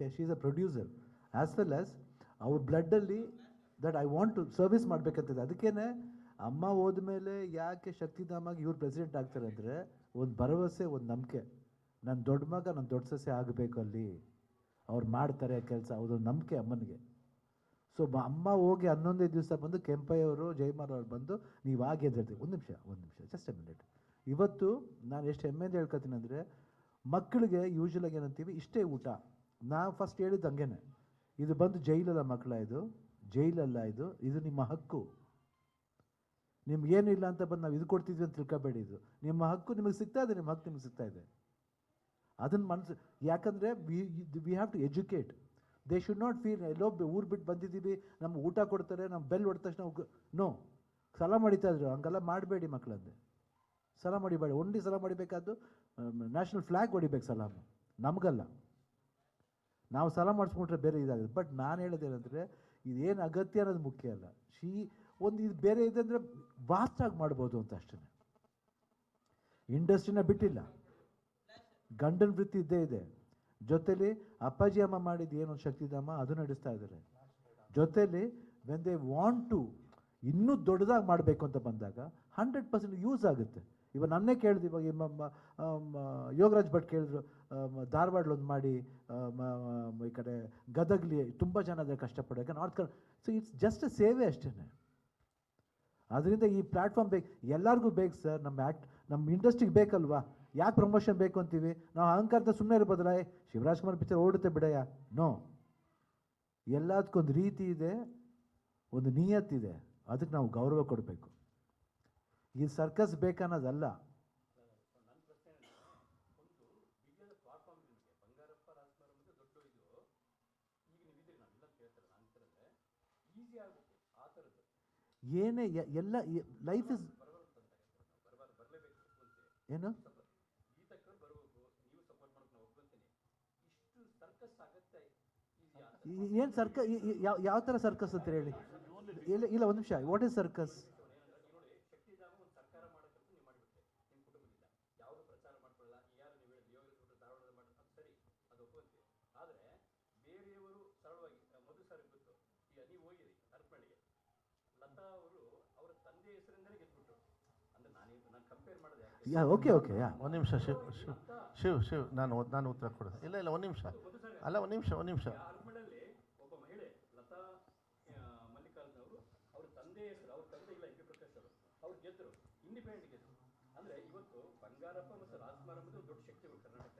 Okay she is a producer as well as ಅವ್ರ ಬ್ಲಡ್ಡಲ್ಲಿ that I want to service ಮಾಡಬೇಕಂತಿದೆ. ಅದಕ್ಕೇ ಅಮ್ಮ ಹೋದ್ಮೇಲೆ ಯಾಕೆ ಶಕ್ತಿಧಾಮಾಗಿ ಇವ್ರು ಪ್ರೆಸಿಡೆಂಟ್ ಆಗ್ತಾರೆ ಅಂದರೆ ಒಂದು ಭರವಸೆ, ಒಂದು ನಂಬಿಕೆ. ನನ್ನ ದೊಡ್ಡ ಮಗ ನನ್ನ ದೊಡ್ಡ ಸಸ್ಯ ಆಗಬೇಕು ಅಲ್ಲಿ. ಅವ್ರು ಮಾಡ್ತಾರೆ ಕೆಲಸ ಅದೊಂದು ನಂಬಿಕೆ ಅಮ್ಮನಿಗೆ. ಸೊ ಅಮ್ಮ ಹೋಗಿ ಹನ್ನೊಂದೇ ದಿವಸ ಬಂದು ಕೆಂಪಯ್ಯವರು ಜಯಮಾರ್ ಅವ್ರು ಬಂದು ನೀವು ಆಗಿ ಎದ್ದೇಳ್ತೀವಿ ಒಂದು ನಿಮಿಷ ಒಂದು ನಿಮಿಷ ಜಸ್ಟ್ ಎ ಮಿನಿಟ್ ಇವತ್ತು ನಾನು ಎಷ್ಟು ಹೆಮ್ಮೆಯಿಂದ ಹೇಳ್ಕೊತೀನಿ ಅಂದರೆ ಮಕ್ಕಳಿಗೆ ಯೂಶ್ವಲಾಗಿ ಏನಂತೀವಿ, ಇಷ್ಟೇ ಊಟ. ನಾವು ಫಸ್ಟ್ ಹೇಳಿದ್ದು ಹಂಗೇನೆ. ಇದು ಬಂದು ಜೈಲಲ್ಲ ಮಕ್ಕಳ ಇದು? ಜೈಲಲ್ಲ ಇದು? ಇದು ನಿಮ್ಮ ಹಕ್ಕು. ನಿಮ್ಗೇನು ಇಲ್ಲ ಅಂತ ಬಂದು ನಾವು ಇದು ಕೊಡ್ತಿದ್ವಿ ಅಂತ ತಿಳ್ಕೊಬೇಡಿ ಇದು. ನಿಮ್ಮ ಹಕ್ಕು ನಿಮಗೆ ಸಿಗ್ತಾ ಇದೆ, ನಿಮ್ಮ ಹಕ್ಕು ನಿಮಗೆ ಸಿಗ್ತಾ ಇದೆ. ಅದನ್ನ ಮನಸ್ಸು ಯಾಕಂದರೆ we we have to educate they should not feel ಎಲ್ಲೋ ಊರು ಬಿಟ್ಟು ಬಂದಿದ್ದೀವಿ, ನಮ್ಗೆ ಊಟ ಕೊಡ್ತಾರೆ ನಮ್ಮ ಬೆಲ್ ಹೊಡೆದ ತಕ್ಷಣ ನೋ ಸಲ ಮಾಡಿತಾ ಇದ್ರು, ಹಂಗೆಲ್ಲ ಮಾಡಬೇಡಿ ಮಕ್ಕಳಂದೆ ಸಲ ಮಾಡಿಬೇಡಿ ಒಂಡಿ ಸಲ ಮಾಡಿಬೇಕಾದ್ದು ನ್ಯಾಷನಲ್ ಫ್ಲ್ಯಾಗ್ ಹೊಡಿಬೇಕು ಸಲಾಮು ನಮಗಲ್ಲ. ನಾವು ಸಲ ಮಾಡಿಸ್ಕೊಂಡ್ರೆ ಬೇರೆ ಇದಾಗುತ್ತೆ. ಬಟ್ ನಾನು ಹೇಳೋದೇನಂದರೆ ಇದೇನು ಅಗತ್ಯ ಅನ್ನೋದು ಮುಖ್ಯ ಅಲ್ಲ. ಶೀ, ಒಂದು ಇದು ಬೇರೆ ಇದೆ ಅಂದರೆ ವಾಸ್ಟಾಗಿ ಮಾಡ್ಬೋದು ಅಂತ ಅಷ್ಟೇ ಇಂಡಸ್ಟ್ರಿನ ಬಿಟ್ಟಿಲ್ಲ. ಗಂಡನ ವೃತ್ತಿ ಇದ್ದೇ ಇದೆ. ಜೊತೆಲಿ ಅಪ್ಪಾಜಿ ಅಮ್ಮ ಮಾಡಿದ ಏನು ಶಕ್ತಿಧಾಮ ಅದು ನಡೆಸ್ತಾ ಇದ್ದಾರೆ. ಜೊತೆಲಿ ವೆನ್ ದೇ ವಾಂಟ್ ಟು ಇನ್ನೂ ದೊಡ್ಡದಾಗಿ ಮಾಡಬೇಕು ಅಂತ ಬಂದಾಗ ಹಂಡ್ರೆಡ್ ಪರ್ಸೆಂಟ್ ಯೂಸ್ ಆಗುತ್ತೆ. ಇವಾಗ ನನ್ನೇ ಕೇಳಿದೆ, ಇವಾಗ ಯೋಗರಾಜ್ ಭಟ್ ಕೇಳಿದ್ರು ಧಾರವಾಡಲೊಂದು ಮಾಡಿ ಈ ಕಡೆ ಗದಗ್ಲಿ ತುಂಬ ಜನ ಅದೇ ಕಷ್ಟಪಡೋಕೆ north Kannada so it's just ಸೇವೆ ಅಷ್ಟೇ ಅದರಿಂದ ಈ ಪ್ಲ್ಯಾಟ್ಫಾರ್ಮ್ ಬೇಕು, ಎಲ್ಲರಿಗೂ ಬೇಕು ಸರ್ ನಮ್ಮ ಆ್ಯಕ್ಟ್ ನಮ್ಮ ಇಂಡಸ್ಟ್ರಿಗೆ ಬೇಕಲ್ವಾ? ಯಾಕೆ ಪ್ರಮೋಷನ್ ಬೇಕು ಅಂತೀವಿ? ನಾವು ಅಹಂಕಾರದ ಸುಮ್ಮನೆ ಇರ್ಬೋದಲ್ಲ ಶಿವರಾಜ್ ಕುಮಾರ್ ಪಿಕ್ಚರ್ ಓಡುತ್ತೆ ಬಿಡಯ್ಯ? ನೋ ಎಲ್ಲದಕ್ಕೊಂದು ರೀತಿ ಇದೆ, ಒಂದು ನಿಯತ್ತಿದೆ, ಅದಕ್ಕೆ ನಾವು ಗೌರವ ಕೊಡಬೇಕು. ಈ ಸರ್ಕಸ್ ಬೇಕನ್ನೋದಲ್ಲ. ಏನೇ ಎಲ್ಲ ಲೈಫ್ ಇಸ್ ಏನು? ಏನು ಸರ್ಕ ಯಾವ ಯಾವ ಥರ ಸರ್ಕಸ್ ಅಂತ ಹೇಳಿ? ಇಲ್ಲ ಇಲ್ಲ, ಒಂದು ನಿಮಿಷ what is circus? Yeah okay okay yeah ಒಂದು ನಿಮಿಷ ಶಿವ್ ಶಿವ್ ಶಿವ್ ಶಿವ್ ನಾನು ನಾನು ಉತ್ತರ ಕೊಡೋದು. ಇಲ್ಲ ಇಲ್ಲ ಒಂದು ನಿಮಿಷ. ಅಲ್ಲ ಒಂದು ನಿಮಿಷ ಒಂದು ನಿಮಿಷ. ಆರ್ಮಳಲ್ಲಿ ಒಬ್ಬ ಮಹಿಳೆ ಲತಾ ಆ, ಮಲ್ಲಿಕಾರ್ಜುನ್ ತಂದೆ ಹೆಸರು ಅವ್ರ ತಂದೆ ಇಲ್ಲ ಎಂ ಪಿ ಅವರು ಅವ್ರು ಇಂಡಿಪೆಂಡೆಂಟ್ ಗೆದ್ದರು ಅಂದ್ರೆ ಇವತ್ತು ಬಂಗಾರಪ್ಪ ಮತ್ತು ರಾಜ್ಕುಮಾರ್ ಎಂಬುದು ದೊಡ್ಡ ಶಕ್ತಿಗಳು ಕರ್ನಾಟಕ